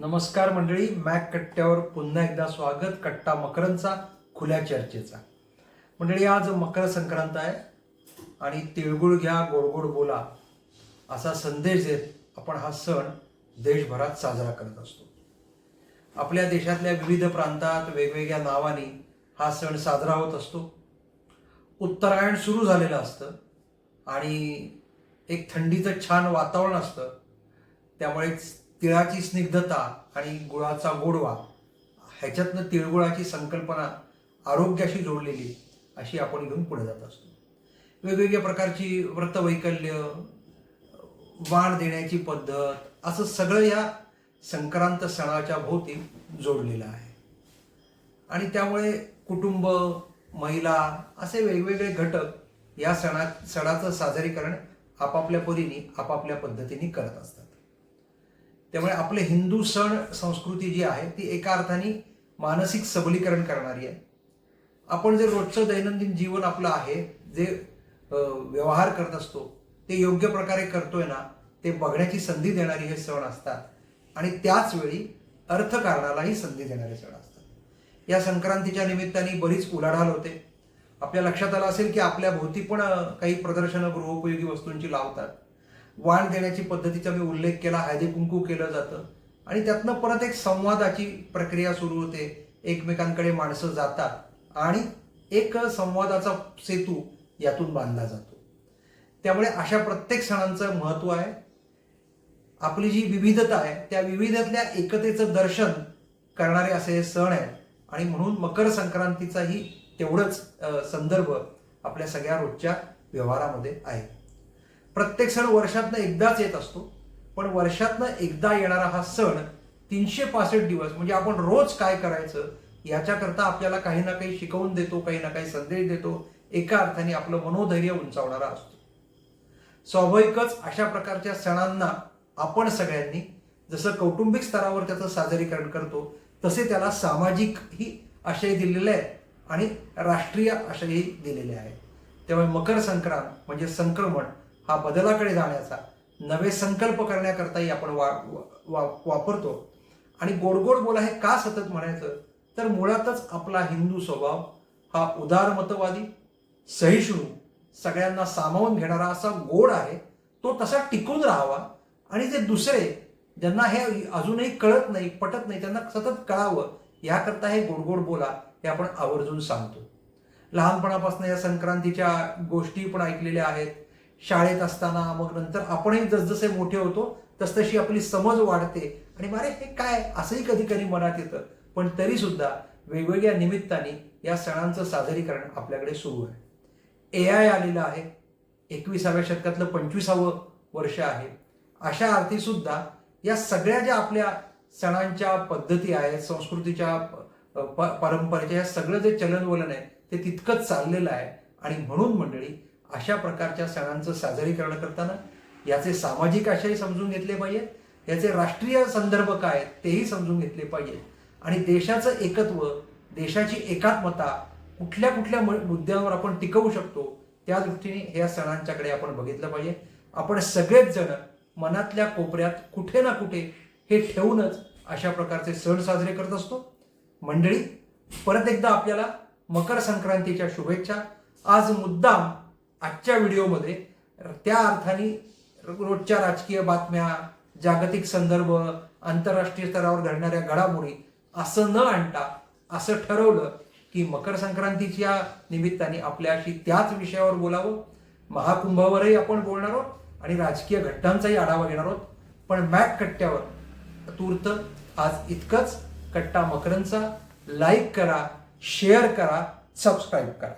नमस्कार मंडळी मॅक कट्ट्यावर पुन्हा एकदा स्वागत कट्टा मकरांचा खुल्या चर्चेचा. मंडळी आज मकर संक्रांत आहे आणि तिळगुळ घ्या गोडगोड बोला असा संदेश देत आपण हा सण देशभरात साजरा करत असतो. आपल्या देशातल्या विविध प्रांतात वेगवेगळ्या नावाने हा सण साजरा होत असतो. उत्तरायण सुरू झालेलं असतं आणि एक थंडीचं छान वातावरण असतं. त्यामुळेच तिळाची स्निग्धता आणि गुळाचा गोडवा ह्याच्यातनं तिळगुळाची संकल्पना आरोग्याशी जोडलेली अशी आपण घेऊन पुढे जात असतो. वेगवेगळ्या प्रकारची व्रतवैकल्य वाण देण्याची पद्धत असं सगळं या संक्रांत सणाच्या भोवती जोडलेलं आहे. आणि त्यामुळे कुटुंब महिला असे वेगवेगळे घटक या सणा सणाचं साजरीकरण आपापल्या परीने आपापल्या पद्धतीने करत असतात. त्यामुळे आपले हिंदू सण संस्कृती जी आहे ती एका अर्थाने मानसिक सबलीकरण करणारी आहे. आपण जे रोजचं दैनंदिन जीवन आपलं आहे जे व्यवहार करत असतो ते योग्य प्रकारे करतोय ना ते बघण्याची संधी देणारी हे सण असतात. आणि त्याच वेळी अर्थकारणालाही संधी देणारे सण असतात. या संक्रांतीच्या निमित्ताने बरीच उलाढाल होते. आपल्या लक्षात आलं असेल की आपल्या भोवती पण काही प्रदर्शनं गृहोपयोगी वस्तूंची लावतात. वाण देण्याची पद्धतीचा मी उल्लेख केला हळदी कुंकू केलं जातं. आणि त्यातनं परत एक संवादाची प्रक्रिया सुरू होते. एकमेकांकडे माणसं जातात आणि एक संवादाचा सेतू यातून बांधला जातो. त्यामुळे अशा प्रत्येक सणांचं महत्त्व आहे. आपली जी विविधता आहे त्या विविधतेतल्या एकतेचं दर्शन करणारे असे हे सण आहे आणि म्हणून मकर संक्रांतीचाही तेवढंच संदर्भ आपल्या सगळ्या रोजच्या व्यवहारामध्ये आहे. प्रत्येक सण वर्षातनं एकदाच येत असतो. पण वर्षातनं एकदा येणारा हा सण तीनशे पासष्ट दिवस म्हणजे आपण रोज काय करायचं याच्याकरता आपल्याला काही ना काही शिकवून देतो काही ना काही संदेश देतो. एका अर्थाने आपलं मनोधैर्य उंचावणारा असतो. स्वाभाविकच अशा प्रकारच्या सणांना आपण सगळ्यांनी जसं कौटुंबिक स्तरावर त्याचं सादरीकरण करतो तसे त्याला सामाजिकही आशय दिलेले आहेत आणि राष्ट्रीय आशयही दिलेले आहेत. त्यामुळे मकर संक्रांत म्हणजे संक्रमण हा बदलाकडे जाण्याचा नवे संकल्प करण्याकरताही आपण वा, वा वापरतो. आणि गोडगोड बोला हे का सतत म्हणायचं? तर मुळातच आपला हिंदू स्वभाव हा उदारमतवादी सहिष्णू सगळ्यांना सामावून घेणारा असा गोड आहे तो तसा टिकून राहावा. आणि जे दुसरे ज्यांना हे अजूनही कळत नाही पटत नाही त्यांना सतत कळावं याकरता हे गोड गोड बोला हे आपण आवर्जून सांगतो. लहानपणापासून या संक्रांतीच्या गोष्टी पण ऐकलेल्या आहेत. शाळेत असताना मग नंतर आपणही जसजसे मोठे होतो तसतशी आपली समज वाढते. आणि मारे हे काय? असंही कधी कधी मनात येतं. पण तरी सुद्धा वेगवेगळ्या निमित्ताने या सणांचं सादरीकरण आपल्याकडे सुरू आहे. ए आय आलेलं आहे. एकविसाव्या शतकातलं पंचवीसावं वर्ष आहे. अशा अर्थी सुद्धा या सगळ्या ज्या आपल्या सणांच्या पद्धती आहेत संस्कृतीच्या परंपरेच्या या सगळं जे चलनवलन आहे ते तितकंच चाललेलं आहे. आणि म्हणून मंडळी अशा प्रकारच्या सणांचं साजरीकरण करताना याचे सामाजिक आशय समजून घेतले पाहिजेत याचे राष्ट्रीय संदर्भ काय आहेत तेही समजून घेतले पाहिजेत. आणि देशाचं एकत्व देशाची एकात्मता कुठल्या कुठल्या मुद्द्यांवर आपण टिकवू शकतो त्या दृष्टीने या सणांच्याकडे आपण बघितलं पाहिजे. आपण सगळेच जण मनातल्या कोपऱ्यात कुठे ना कुठे हे ठेवूनच अशा प्रकारचे सण साजरे करत असतो. मंडळी परत एकदा आपल्याला मकर संक्रांतीच्या शुभेच्छा. आज मुद्दाम आजच्या व्हिडिओमध्ये त्या अर्थाने रोजच्या राजकीय बातम्या जागतिक संदर्भ आंतरराष्ट्रीय स्तरावर घडणाऱ्या घडामोडी असं न आणता असं ठरवलं की मकर संक्रांतीच्या निमित्ताने आपल्याशी त्याच विषयावर बोलावं. महाकुंभावरही आपण बोलणार आहोत आणि राजकीय घटनांचाही आढावा घेणार आहोत. पण मॅक कट्ट्यावर तूर्त आज इतकंच. कट्टा मकरांचा. लाईक करा शेअर करा सबस्क्राईब करा.